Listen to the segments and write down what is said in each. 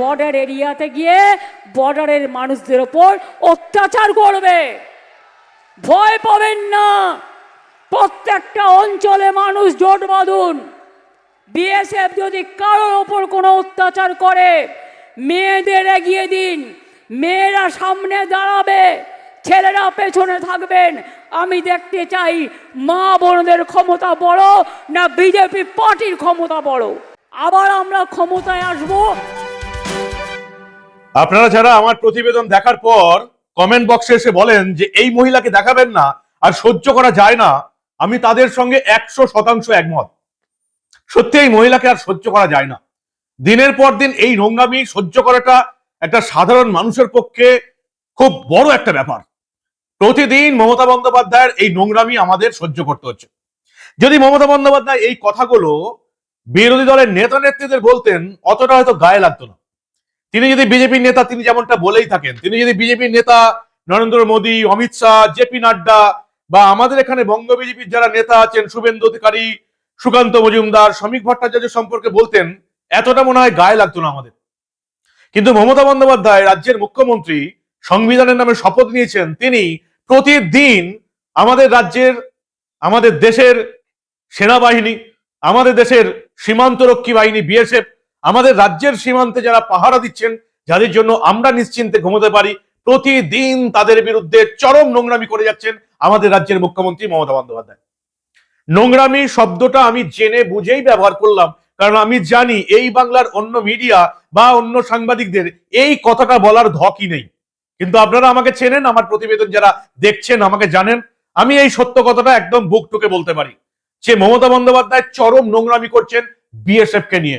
Border এরিয়াতে গিয়ে বর্ডারের মানুষদের ওপর অত্যাচার করবে। ভয় পাবেন না। প্রত্যেকটা অঞ্চলে মানুষ জোট বাঁধুন। বিএসএফ যদি কারোর ওপর কোনো অত্যাচার করে, মেয়েদের এগিয়ে দিন। মেয়েরা সামনে দাঁড়াবে। ছেলেরা পেছনে থাকবেন। আমি দেখতে চাই, মা বোনদের ক্ষমতা বড় না বিজেপি পার্টির ক্ষমতা বড়? আবার আমরা ক্ষমতায় আসব আপনারা যারা আমার প্রতিবেদন দেখার পর কমেন্ট বক্সে এসে বলেন যে এই মহিলাকে দেখাবেন না আর সহ্য করা যায় না, আমি তাদের সঙ্গে একশো শতাংশ একমত। সত্যি এই মহিলাকে আর সহ্য করা যায় না। দিনের পর দিন এই নোংরামি সহ্য করাটা একটা সাধারণ মানুষের পক্ষে খুব বড় একটা ব্যাপার। প্রতিদিন মমতা বন্দ্যোপাধ্যায়ের এই নোংরামি আমাদের সহ্য করতে হচ্ছে। যদি মমতা বন্দ্যোপাধ্যায় এই কথাগুলো বিরোধী দলের নেতা নেত্রীদের বলতেন, অতটা হয়তো গায়ে লাগতো না। তিনি যদি বিজেপির নেতা, তিনি যেমনটা বলেই থাকেন, তিনি যদি বিজেপির নেতা নরেন্দ্র মোদী, অমিত শাহ জেপি নাড্ডা বা আমাদের এখানে বঙ্গ বিজেপির যারা নেতা আছেন, শুভেন্দু অধিকারী, সুকান্ত মজুমদার, শ্রমিক ভট্টাচার্য সম্পর্কে বলতেন, এতটা মনে হয় গায়ে লাগতো না আমাদের। কিন্তু মমতা বন্দ্যোপাধ্যায়, রাজ্যের মুখ্যমন্ত্রী, সংবিধানের নামে শপথ নিয়েছেন, তিনি প্রতিদিন আমাদের রাজ্যের, আমাদের দেশের সেনাবাহিনী, আমাদের দেশের সীমান্তরক্ষী বাহিনী, বিএসএফ আমাদের রাজ্যের সীমান্তে যারা পাহারা দিচ্ছেন, যাদের জন্য আমরা নিশ্চিন্তে ঘুমোতে পারি, প্রতিদিন তাদের বিরুদ্ধে চরম নোংরামি করে যাচ্ছেন আমাদের রাজ্যের মুখ্যমন্ত্রী মমতা বন্দ্যোপাধ্যায়। নোংরামি শব্দটা আমি জেনে বুঝেই ব্যবহার করলাম, কারণ আমি জানি এই বাংলার অন্য মিডিয়া বা অন্য সাংবাদিকদের এই কথাটা বলার ধকই নেই। কিন্তু আপনারা আমাকে চেনেন, আমার প্রতিবেদন যারা দেখছেন, আমাকে জানেন, আমি এই সত্য কথাটা একদম বুক টুকে বলতে পারি। যে মমতা বন্দ্যোপাধ্যায় চরম নোংরামি করছেন বিএসএফ কে নিয়ে।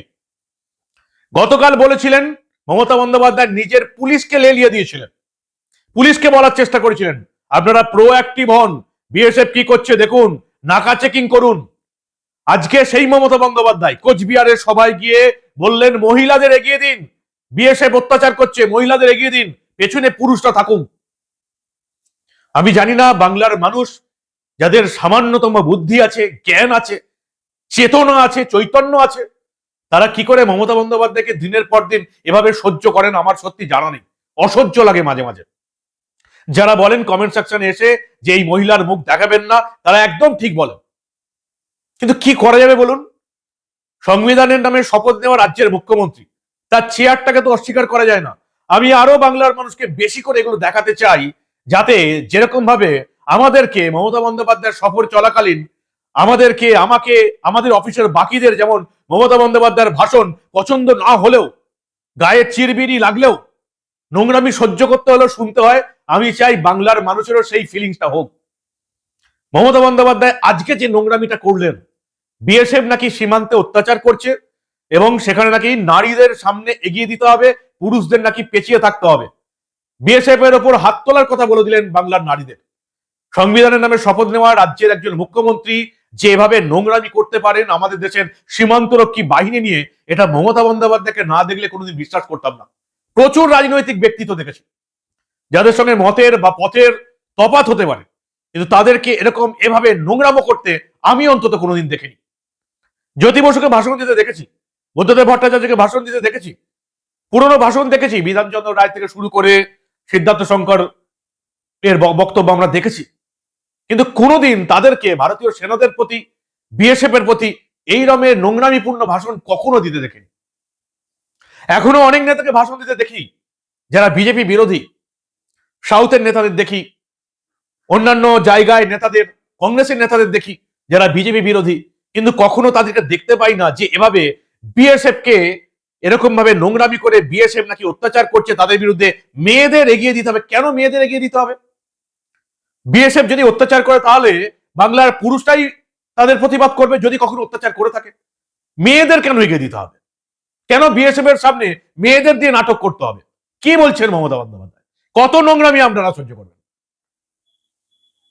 গতকাল বলেছিলেন মমতা বন্দ্যোপাধ্যায় নিজের পুলিশকে লেলিয়ে দিয়েছিলেন। পুলিশকে বলার চেষ্টা করেছিলেন। আপনারা প্রোঅ্যাক্টিভ হন। বিএসএফ কি করছে দেখুন। নাকা চেকিং করুন। আজকে সেই মমতা বন্দ্যোপাধ্যায় কোচবিহারের সবাই গিয়ে বললেন, মহিলাদের এগিয়ে দিন। বিএসএফ অত্যাচার করছে, মহিলাদের এগিয়ে দিন। পেছনে পুরুষরা থাকুন আমি জানি না, বাংলার মানুষ যাদের সামান্যতম বুদ্ধি আছে, জ্ঞান আছে, চেতনা আছে, চৈতন্য আছে তারা কি করে মমতা বন্দ্যোপাধ্যায়কে দিনের পর দিন এভাবে সহ্য করেন আমার সত্যি জানা নেই। অসহ্য লাগে মাঝে মাঝে। যারা বলেন কমেন্ট সেকশনে এসে যে এই মহিলার মুখ দেখাবেন না, তারা একদম ঠিক বলেন। কিন্তু কি করা যাবে বলুন? সংবিধানের নামে শপথ নেওয়া রাজ্যের মুখ্যমন্ত্রী, তার চেয়ারটাকে তো অস্বীকার করা যায় না। আমি আরও বাংলার মানুষকে বেশি করে এগুলো দেখাতে চাই, যাতে যেরকম ভাবে আমাদেরকে মমতা বন্দ্যোপাধ্যায়ের সফর চলাকালীন আমাদেরকে, আমাকে, আমাদের অফিসের বাকিদের যেমন মমতা বন্দ্যোপাধ্যায়ের ভাষণ পছন্দ না হলেও, গায়ে চিরবিরি লাগলেও, নোংরামি সহ্য করতে হলেও শুনতে হয়, আমি চাই বাংলার মানুষেরও সেই ফিলিংসটা হোক। মমতা বন্দ্যোপাধ্যায় আজকে যে নোংরামিটা করলেন, বিএসএফ নাকি সীমান্তে অত্যাচার করছে এবং সেখানে নাকি নারীদের সামনে এগিয়ে দিতে হবে, পুরুষদের নাকি পেঁচিয়ে থাকতে হবে। বিএসএফ এর ওপর হাত তোলার কথা বলে দিলেন বাংলার নারীদের। সংবিধানের নামে শপথ নেওয়া রাজ্যের একজন মুখ্যমন্ত্রী যেভাবে নোংরামি করতে পারেন আমাদের দেশের সীমান্তরক্ষী বাহিনী নিয়ে, এটা মমতা বন্দ্যোপাধ্যায়কে না দেখলে কোনোদিন বিশ্বাস করতাম না। প্রচুর রাজনৈতিক ব্যক্তিত্ব দেখেছি। যাদের সঙ্গে মতের বা পথের তফাত হতে পারে, কিন্তু তাদেরকে এরকম এভাবে নোংরামো করতে আমি অন্তত কোনোদিন দেখিনি। জ্যোতি বসুকে ভাষণ দিতে দেখেছি, বুদ্ধদেব ভট্টাচার্যকে ভাষণ দিতে দেখেছি, পুরনো ভাষণ দেখেছি, বিধানচন্দ্র রায় থেকে শুরু করে সিদ্ধার্থ শঙ্কর এর বক্তব্য আমরা দেখেছি। কিন্তু কোনোদিন তাদেরকে ভারতীয় সেনাদের প্রতি বিএসএফ এর প্রতি এই রমের নোংরামিপূর্ণ ভাষণ কখনো দিতে দেখেনি। এখনও অনেক নেতাকে ভাষণ দিতে দেখি, যারা বিজেপি বিরোধী। সাউথের নেতাদের দেখি, অন্যান্য জায়গায় নেতাদের, কংগ্রেসের নেতাদের দেখি, যারা বিজেপি বিরোধী। কিন্তু কখনো তাদেরকে দেখতে পাই না যে এভাবে বিএসএফ কে এরকম ভাবে নোংরামি করে বিএসএফ নাকি অত্যাচার করছে তাদের বিরুদ্ধে। মেয়েদের এগিয়ে দিতে হবে। কেন মেয়েদের এগিয়ে দিতে হবে? বিএসএফ যদি অত্যাচার করে তাহলে বাংলার পুরুষটাই তাদের প্রতিবাদ করবে যদি কখনো অত্যাচার করে থাকে। মেয়েদের কেন এগিয়ে দিতে হবে? কেন বিএসএফ এর সামনে মেয়েদের দিয়ে নাটক করতে হবে? কি বলছেন মমতা বন্দ্যোপাধ্যায়? কত নোংরামি আপনারা সহ্য করবেন?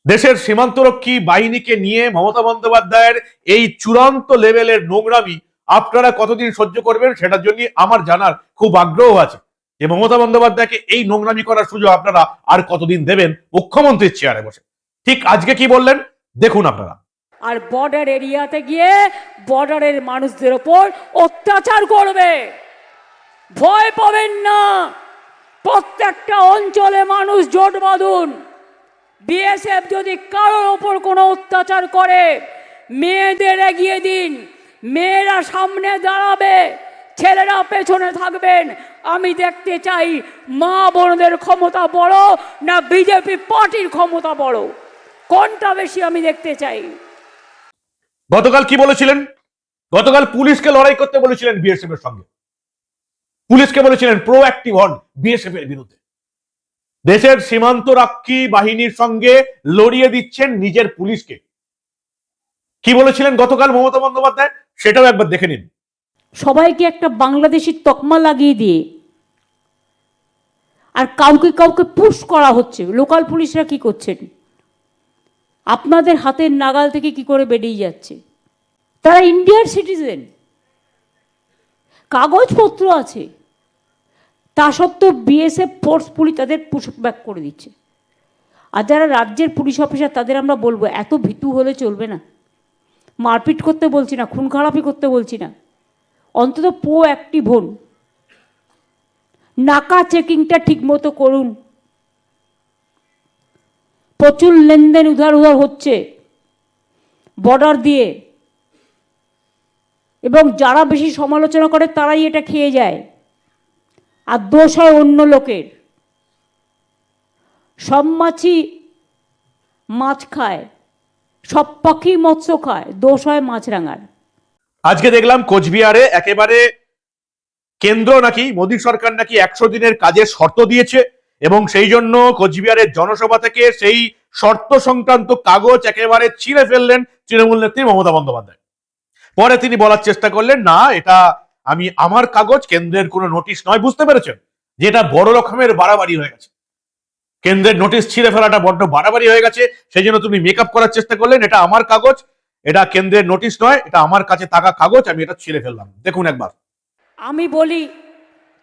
দেশের সীমান্তরক্ষী বাহিনীকে নিয়ে মমতা বন্দ্যোপাধ্যায়ের এই চূড়ান্ত লেভেলের নোংরামি আপনারা কতদিন সহ্য করবেন সেটার জন্য আমার জানার খুব আগ্রহ আছে। যে মমতা বন্দ্যোপাধ্যায়কে এই নোংরামি করার সুযোগ আপনারা আর কতদিন দেবেন? মুখ্যমন্ত্রীর চেয়ারে বসে। ঠিক আজকে কি বললেন? দেখুন আপনারা। আর বর্ডার এরিয়াতে গিয়ে বর্ডারের মানুষদের ওপর অত্যাচার করবে। ভয় পাবেন না। প্রত্যেকটা অঞ্চলে মানুষ জোট বাঁধুন। বিএসএফ যদি কারোর ওপর কোনো অত্যাচার করে, মেয়েদের এগিয়ে দিন। মেয়েরা সামনে দাঁড়াবে। ছেলেরা পেছনে থাকবেন। আমি দেখতে চাই, মা বোনদের ক্ষমতা বড় না বিজেপি পার্টির ক্ষমতা বড়? কোনটা বেশি আমি দেখতে চাই? গতকাল কি বলেছিলেন? গতকাল পুলিশকে লড়াই করতে বলেছিলেন বিএসএফ এর সঙ্গে। পুলিশকে বলেছিলেন প্রো অ্যাক্টিভ হন বিএসএফ এর বিরুদ্ধে। দেশের সীমান্ত রক্ষী বাহিনীর সঙ্গে লড়িয়ে দিচ্ছেন নিজের পুলিশকে। কি বলেছিলেন গতকাল মমতা বন্দ্যোপাধ্যায়? সেটাও একবার দেখে নিন। সবাইকে একটা বাংলাদেশি তকমা লাগিয়ে দিয়ে আর কাউকে কাউকে পুশ করা হচ্ছে। লোকাল পুলিশরা কি করছেন? আপনাদের হাতের নাগাল থেকে কি করে বেরিয়ে যাচ্ছে? তারা ইন্ডিয়ার সিটিজেন কাগজপত্র আছে। তা সত্ত্বেও বিএসএফ ফোর্স পুলিশ তাদের পুশ ব্যাক করে দিচ্ছে। আর যারা রাজ্যের পুলিশ অফিসার, তাদের আমরা বলব, এত ভীতু হলে চলবে না। মারপিট করতে বলছি না, খুন খারাপি করতে বলছি না। অন্তত পো অ্যাক্টিভ হন নাকা চেকিংটা ঠিক মতো করুন। প্রচুর লেনদেন উধার উধার হচ্ছে বর্ডার দিয়ে। এবং যারা বেশি সমালোচনা করে তারাই এটা খেয়ে যায়। আর দোষ হয় অন্য লোকের। সব মাছই মাছ খায়, সব পাখি মৎস্য খায়, দোষ হয় মাছরাঙার আজকে দেখলাম কোচবিহারে একেবারে কেন্দ্র নাকি, মোদী সরকার নাকি একশো দিনের কাজের শর্ত দিয়েছে এবং সেই জন্য কোচবিহারের জনসভা থেকে সেই শর্ত সংক্রান্ত কাগজ একেবারে ছিঁড়ে ফেললেন তৃণমূল নেত্রী মমতা বন্দ্যোপাধ্যায়। পরে তিনি বলার চেষ্টা করলেন, না, এটা আমি আমার কাগজ, কেন্দ্রের কোনো নোটিশ নয়। বুঝতে পেরেছেন? যে এটা বড় রকমের বাড়াবাড়ি হয়ে গেছে। কেন্দ্রের নোটিশ ছিঁড়ে ফেলাটা বড্ড বাড়াবাড়ি হয়ে গেছে। সেই জন্য তুমি মেকআপ করার চেষ্টা করলেন, এটা আমার কাগজ এটা কেন্দ্রের নোটিশ নয়, এটা আমার কাছে থাকা কাগজ, আমি এটা ছিঁড়ে ফেললাম। দেখুন একবার। আমি বলি,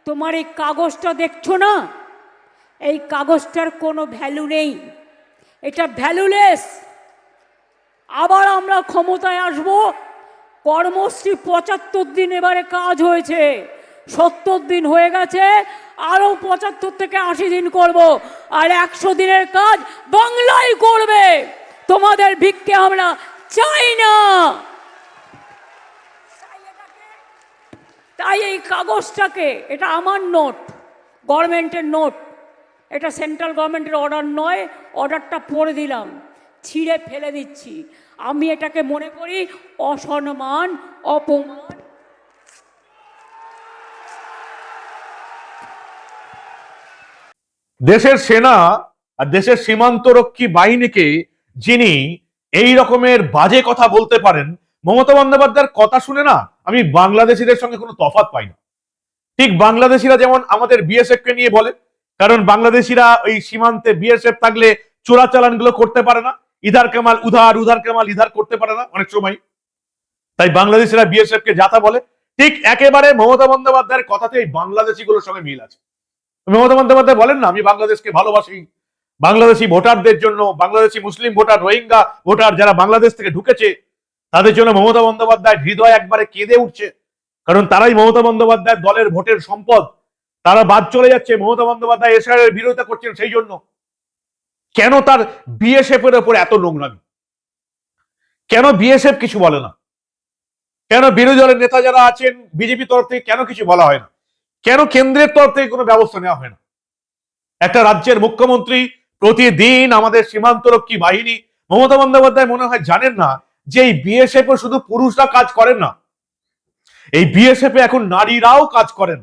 তোমার এই কাগজটা দেখছ না? এই কাগজটার কোনো ভ্যালু নেই। এটা ভ্যালুলেস আবার আমরা ক্ষমতায় আসব। কর্মশ্রী পঁচাত্তর দিন এবারে কাজ হয়েছে। সত্তর দিন হয়ে গেছে। আরও পঁচাত্তর থেকে আশি দিন করব। আর একশো দিনের কাজ বাংলায় করবে। তোমাদের ভিক্ষে আমরা চাই না। তাই এই কাগজটাকে, এটা আমার নোট, গভর্নমেন্টের নোট, এটা সেন্ট্রাল গভর্নমেন্টের অর্ডার নয়, অর্ডারটা পড়ে দিলাম, ছিঁড়ে ফেলে দিচ্ছি। আমি এটাকে মনে করি অসম্মান, অপমান। দেশের সেনা আর দেশের সীমান্তরক্ষী বাহিনীকে যিনি এই রকমের বাজে কথা বলতে পারেন, মমতা বন্দ্যোপাধ্যায়ের কথা শুনে না আমি বাংলাদেশিদের সঙ্গে কোনো তফাৎ পাই না। ঠিক বাংলাদেশিরা যেমন আমাদের বিএসএফ কে নিয়ে বলে, কারণ বাংলাদেশিরা ওই সীমান্তে বিএসএফ থাকলে চোরাচালানগুলো করতে পারে না, ইধার কামাল উধার উধার কামাল ইধার করতে পারে না অনেক সময়। তাই বাংলাদেশিরা বিএসএফ কে যাতা বলে, ঠিক একেবারে মমতা বন্দ্যোপাধ্যায়ের কথাতে এই বাংলাদেশি গুলোর সঙ্গে মিল আছে। মমতা বন্দ্যোপাধ্যায় বলেন না, আমি বাংলাদেশকে ভালোবাসি বাংলাদেশি ভোটারদের জন্য, Bangladeshi Muslim voter, Rohingya voter যারা বাংলাদেশ থেকে ঢুকেছে, তাদের জন্য মমতা বন্দ্যোপাধ্যায় হৃদয় একবারে কেঁদে উঠছে। কারণ তারাই মমতা বন্দ্যোপাধ্যায় দলের ভোটের সম্পদ। তারা বাদ চলে যাচ্ছে, মমতা বন্দ্যোপাধ্যায় এসআর এর বিরোধিতা করছেন সেই জন্য। কেন তার বিএসএফ এর উপর এত নোংরামি? কেন বিএসএফ কিছু বলে না? কেন বিরোধী দলের নেতা যারা আছেন, বিজেপি তরফ থেকে কেন কিছু বলা হয় না? কেন কেন্দ্রের তরফ থেকে কোনো ব্যবস্থা নেওয়া হয় না? একটা রাজ্যের মুখ্যমন্ত্রী প্রতিদিন আমাদের সীমান্তরক্ষী বাহিনী, মমতা বন্দ্যোপাধ্যায় মনে হয় জানেন না যে এই বিএসএফ শুধু পুরুষরা কাজ করেন না। এই বিএসএফ এখন নারীরাও কাজ করেন।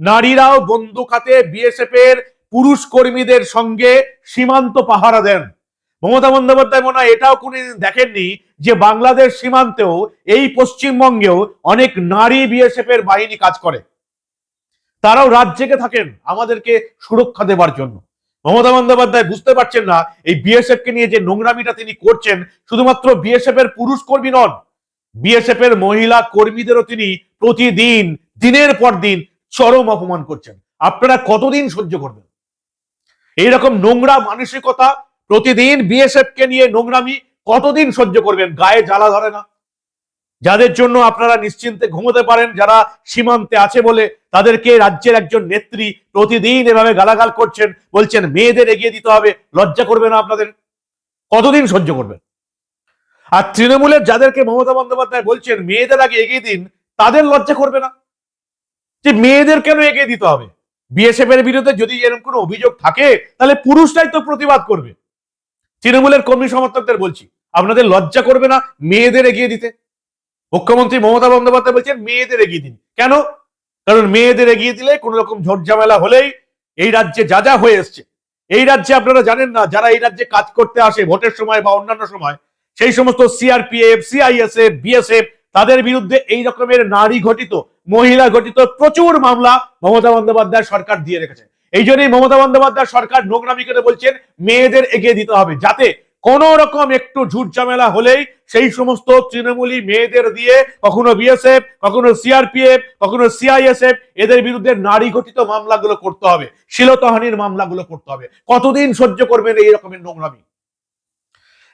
নারীরাও বন্দুক হাতে বিএসএফ এর পুরুষ কর্মীদের সঙ্গে সীমান্ত পাহারা দেন। মমতা বন্দ্যোপাধ্যায় মনে হয় এটাও কোনদিন দেখেননি যে বাংলাদেশ সীমান্তেও, এই পশ্চিমবঙ্গেও অনেক নারী বিএসএফ এর বাহিনী কাজ করে। তারাও জেগে থাকেন আমাদেরকে সুরক্ষা দেবার জন্য। মমতা বন্দ্যোপাধ্যায় বুঝতে পারছেন না, এই বিএসএফ কে নিয়ে যে নোংরামিটা তিনি করছেন, শুধুমাত্র বিএসএফ এর পুরুষ কর্মী নন বিএসএফ এর মহিলা কর্মীদেরও তিনি প্রতিদিন, দিনের পর দিন চরম অপমান করছেন। আপনারা কতদিন সহ্য করবেন? এইরকম নোংরা মানসিকতা প্রতিদিন বিএসএফ কে নিয়ে নোংরামি কতদিন সহ্য করবেন? গায়ে জ্বালা ধরে না। যাদের জন্য আপনারা নিশ্চিন্তে ঘুমোতে পারেন, যারা সীমান্তে আছে বলে তাদেরকে রাজ্যের একজন নেত্রী প্রতিদিন এভাবে গালাগাল করছেন, বলছেন, মেয়েদের এগিয়ে দিতে হবে, লজ্জা করবে না আপনাদের। কতদিন সহ্য করবেন? আর তৃণমূলের যাদেরকে মমতা বন্দ্যোপাধ্যায় বলছেন, মেয়েদের আগে এগিয়ে দিন, তাদের লজ্জা করবে না। যে মেয়েদের কেন এগিয়ে দিতে হবে? বিএসএফ এর বিরুদ্ধে যদি এরকম কোনো অভিযোগ থাকে, তাহলে পুরুষরাই তো প্রতিবাদ করবে। তৃণমূলের কর্মী সমর্থকদের বলছি, আপনাদের লজ্জা করবে না মেয়েদের এগিয়ে দিতে। মুখ্যমন্ত্রী মমতা বন্দ্যোপাধ্যায় বলছেন, মেয়েদের এগিয়ে দিন। কেন? কারণ মেয়েদের এগিয়ে দিলে কোন রকম ঝড়ঝামেলা হলেই এই রাজ্যে যা যা হয়ে এসছে। এই রাজ্যে আপনারা জানেন না, যারা এই রাজ্যে কাজ করতে আসে ভোটের সময় বা অন্যান্য সময়, সেই সমস্ত সিআরপিএফ সিআইএসএফ বিএসএফ তাদের বিরুদ্ধে এই রকমের নারী ঘটিত, মহিলা ঘটিত প্রচুর মামলা মমতা বন্দ্যোপাধ্যায় সরকার দিয়ে রেখেছে। এই জন্যই মমতা বন্দ্যোপাধ্যায় সরকার নোংরামি করে বলছেন, মেয়েদের এগিয়ে দিতে হবে যাতে কোন রকম একটু ঝুট ঝামেলা হলেই সেই সমস্ত তৃণমূলী মেয়েদের দিয়ে কখনো বিএসএফ, কখনো সিআরপিএফ, কখনো সিআইএসএফ, এদের বিরুদ্ধে নারী ঘটিত মামলাগুলো করতে হবে, শিলতহানির মামলাগুলো করতে হবে। কতদিন সহ্য করবেন এই রকমের নোংরামি?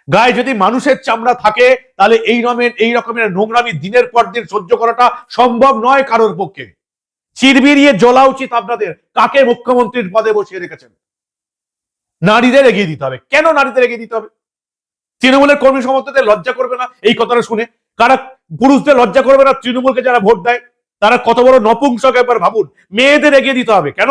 গায়ে যদি মানুষের চামড়া থাকে, তাহলে এই রকমের এই রকমের নোংরামি দিনের পর দিন সহ্য করাটা সম্ভব নয় কারোর পক্ষে। চিরবিরিয়ে জ্বলা উচিত আপনাদের। কাকে মুখ্যমন্ত্রীর পদে বসিয়ে রেখেছেন? নারীদের এগিয়ে দিতে হবে। কেন নারীদের এগিয়ে দিতে হবে? তৃণমূলের কর্মী সমর্থকদের লজ্জা করবে না? এই কথাটা শুনে কারা পুরুষদের লজ্জা করবে না? তৃণমূলকে যারা ভোট দেয়, তারা কত বড় নপুংসক একবার ভাবুন। মেয়েদের এগিয়ে দিতে হবে। কেন?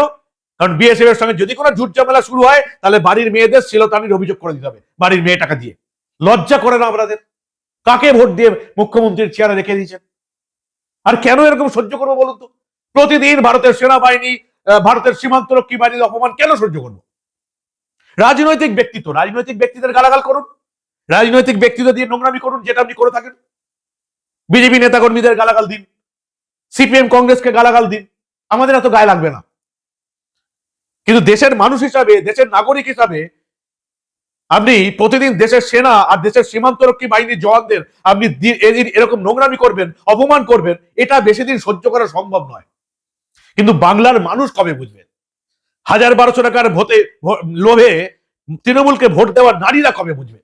কারণ বিএসএফ এর সঙ্গে যদি কোনো ঝুট ঝামেলা শুরু হয়, তাহলে বাড়ির মেয়েদের শিলতানির অভিযোগ করে দিতে হবে বাড়ির মেয়ে টাকা দিয়ে। লজ্জা করে না আপনাদের? কাকে ভোট দিয়ে মুখ্যমন্ত্রীর চেয়ারে রেখে দিয়েছেন? আর কেন এরকম সহ্য করব বলুন তো? প্রতিদিন ভারতের সেনাবাহিনী ভারতের সীমান্তরক্ষী বাহিনীর অপমান কেন সহ্য করব? রাজনৈতিক ব্যক্তিত্ব, রাজনৈতিক ব্যক্তিদের গালাগাল করুন। রাজনৈতিক ব্যক্তিত্ব দিয়ে নোংরামি করুন, যেটা আপনি করে থাকেন। বিজেপি নেতাকর্মীদের গালাগাল দিন, সিপিএম কংগ্রেসকে গালাগাল দিন, আমাদের এত গায়ে লাগবে না। কিন্তু দেশের মানুষ হিসাবে, দেশের নাগরিক হিসাবে, আপনি প্রতিদিন দেশের সেনা আর দেশের সীমান্তরক্ষী বাহিনীর জওয়ানদের, আপনি এরকম নোংরামি করবেন, অপমান করবেন, এটা বেশি দিন সহ্য করা সম্ভব নয়। কিন্তু বাংলার মানুষ কবে বুঝবেন হাজার বারোশো টাকার ভোটে লোভে তৃণমূলকে ভোট দেওয়ার নারীরা কবে বুঝবে?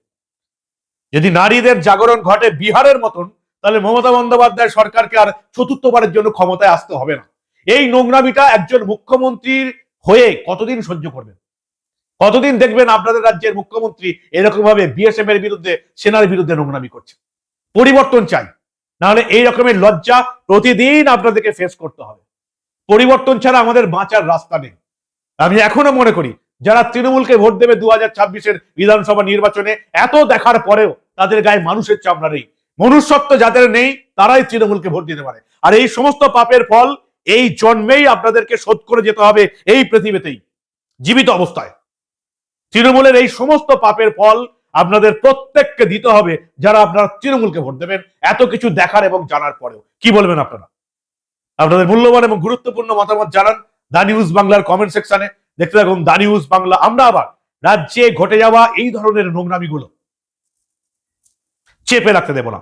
যদি নারীদের জাগরণ ঘটে বিহারের মতন, তাহলে মমতা বন্দ্যোপাধ্যায় সরকারকে আর চতুর্থবারের জন্য ক্ষমতায় আসতে হবে না। এই নোংরামিটা একজন মুখ্যমন্ত্রীর হয়ে কতদিন সহ্য করবেন? কতদিন দেখবেন আপনাদের রাজ্যের মুখ্যমন্ত্রী এরকম ভাবে বিএসএফ এর বিরুদ্ধে, সেনার বিরুদ্ধে নোংরামি করছে পরিবর্তন চাই। নাহলে এই রকমের লজ্জা প্রতিদিন আপনাদেরকে ফেস করতে হবে। পরিবর্তন ছাড়া আমাদের বাঁচার রাস্তা নেই। আমি এখনও মনে করি যারা তৃণমূলকে ভোট দেবে দু হাজার ছাব্বিশের বিধানসভা নির্বাচনে, এত দেখার পরেও তাদের গায়ে মানুষের চামড়া নেই। মনুষ্যত্ব যাদের নেই, তারাই তৃণমূলকে ভোট দিতে পারে। আর এই সমস্ত পাপের ফল এই জন্মেই আপনাদেরকে শোধ করে যেতে হবে এই পৃথিবীতেই, জীবিত অবস্থায়। তৃণমূলের এই সমস্ত পাপের ফল আপনাদের প্রত্যেককে দিতে হবে যারা আপনারা তৃণমূলকে ভোট দেবেন, এত কিছু দেখার এবং জানার পরেও। কি বলবেন আপনারা? আপনাদের মূল্যবান এবং গুরুত্বপূর্ণ মতামত জানান দা নিউজ বাংলার কমেন্ট সেকশনে। দেখতে থাকুন দা নিউজ বাংলা। আমরা আবার রাজ্যে ঘটে যাওয়া এই ধরনের নোংরামিগুলো চেপে রাখতে দেব না।